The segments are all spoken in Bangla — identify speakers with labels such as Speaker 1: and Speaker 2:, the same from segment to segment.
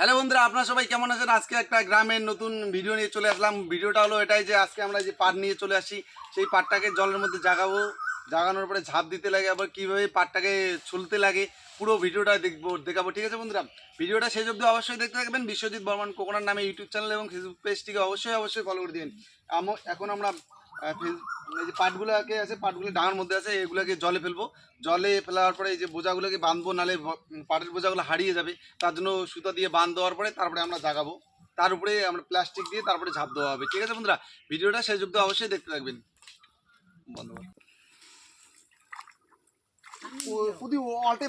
Speaker 1: হ্যালো বন্ধুরা, আপনারা সবাই কেমন আছেন? আজকে একটা গ্রামের নতুন ভিডিও নিয়ে চলে আসলাম। ভিডিওটা হলো এটাই যে আজকে আমরা যে পাট নিয়ে চলে আসি, সেই পাটটাকে জলের মধ্যে জাগাবো। জাগানোর পরে ঝাঁপ দিতে লাগে, আবার কীভাবে পাটটাকে ছুলতে লাগে, পুরো ভিডিওটা দেখব, দেখাবো। ঠিক আছে বন্ধুরা? ভিডিওটা শেষ অবধি অবশ্যই দেখতে থাকবেন। বিশ্বজিৎ বর্মন কোকোনার নামে ইউটিউব চ্যানেল এবং ফেসবুক পেজটিকে অবশ্যই অবশ্যই ফলো করে দিবেন। এখন আমরা যে পাটগুলোকে আছে পাটগুলো ডাঙার মধ্যে আছে এগুলোকে জলে ফেলব। জলে ফেলার পরে এই যে বোঝাগুলোকে বাঁধবো নালে পাটের বোঝাগুলো হারিয়ে যাবে। তার জন্য সুতা দিয়ে বাঁধ দেওয়ার পরে তারপরে আমরা জাগাবো। তার উপরে আমরা প্লাস্টিক দিয়ে তারপরে ঝাঁপ দেওয়া হবে। ঠিক আছে বন্ধুরা? ভিডিওটা শেষ অব্দি অবশ্যই দেখতে থাকবেন। বন্ধ কর। ও- পুদি অল্টে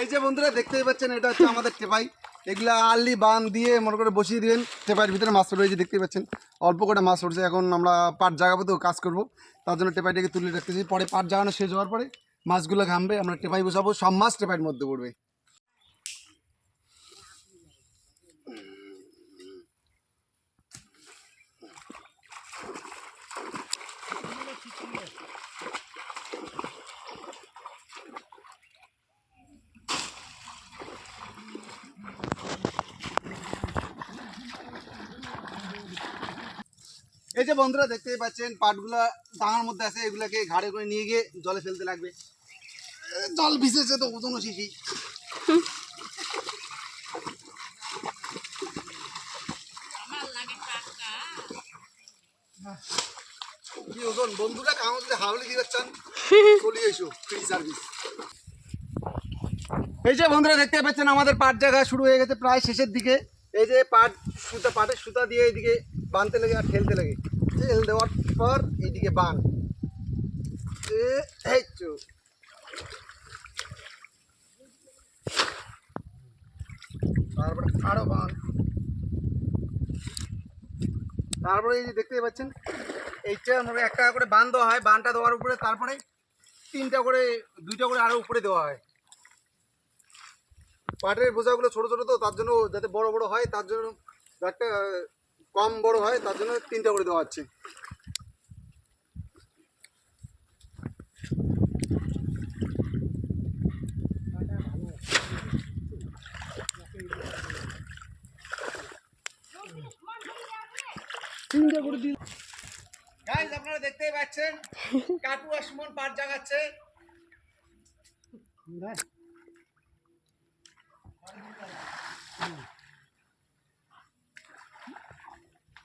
Speaker 1: এই যে বন্ধুরা দেখতেই পাচ্ছেন, এটা হচ্ছে আমাদের টেপাই। এগুলা আর্লি বান দিয়ে মনে করে বসিয়ে দিবেন। টেপাইয়ের ভিতরে মাছ রয়েছে, দেখতেই পাচ্ছেন। অল্প করে মাছ উঠছে এখন আমরা পাট জাগাবো তো, কাজ করব। তার জন্য টেপাইটাকে তুলে রাখতেছি। পরে পাট জাগানো শেষ হওয়ার পরে মাছগুলো ঘামবে, আমরা টেপাই বসাবো। সব মাছ টেপাইয়ের মধ্যে পড়বে। এই যে বন্ধুরা দেখতেই পাচ্ছেন, পাটগুলা ডাঙার মধ্যে আছে, এগুলাকে ঘাড়ে করে নিয়ে গিয়ে জলে ফেলতে লাগবে। জল ভিজেছে তো ওজন শিখি ওজন? বন্ধুরা এসো সার্ভিস এই যে বন্ধুরা দেখতে পাচ্ছেন, আমাদের পাট জায়গা শুরু হয়ে গেছে প্রায় শেষের দিকে। এই যে পাট সুতা, পাটের সুতা দিয়ে এইদিকে বাঁধতে লাগে আর ঠেলতে লাগে। ঠেল দেওয়ার পর এইদিকে বান। তারপরে আরও বান। তারপরে এই যে দেখতেই পাচ্ছেন, এইটা মানে একটা করে বান দেওয়া হয়। বানটা দেওয়ার উপরে তারপরে তিনটা করে, দুইটা করে আরও উপরে দেওয়া হয়। পাটের বোঝাগুলো ছোট ছোট তো, তার জন্য যাতে বড় বড় হয়, তার জন্য একটা কম বড় হয় তার জন্য তিনটা করে দেওয়া হচ্ছে। তিনটা করে দিন। গাইজ আপনারা দেখতেই পাচ্ছেন কাটু আর সুমন পাট জাগাচ্ছে।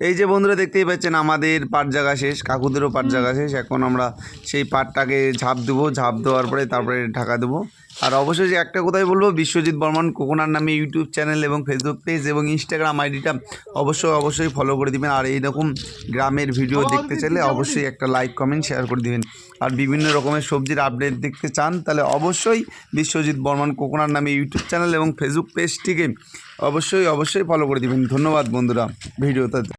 Speaker 1: এই যে বন্ধুরা দেখতেই পাচ্ছেন আমাদের পাট জায়গা শেষ কাকুদেরও পাট জায়গা শেষ। এখন আমরা সেই পাটটাকে ঝাঁপ দেবো ঝাঁপ দেওয়ার পরে তারপরে ঢাকা দেবো। আর অবশ্যই যে একটা কথাই বলব বিশ্বজিৎ বর্মন কোকোনার নামে ইউটিউব চ্যানেল এবং ফেসবুক পেজ এবং ইনস্টাগ্রাম আইডিটা অবশ্যই অবশ্যই ফলো করে দিবেন। আর এইরকম গ্রামের ভিডিও দেখতে চাইলে অবশ্যই একটা লাইক কমেন্ট শেয়ার করে দিবেন। আর বিভিন্ন রকমের সবজির আপডেট দেখতে চান তাহলে অবশ্যই বিশ্বজিৎ বর্মন কোকোনার নামে ইউটিউব চ্যানেল এবং ফেসবুক পেজটিকে অবশ্যই অবশ্যই ফলো করে দিবেন। ধন্যবাদ বন্ধুরা ভিডিওতে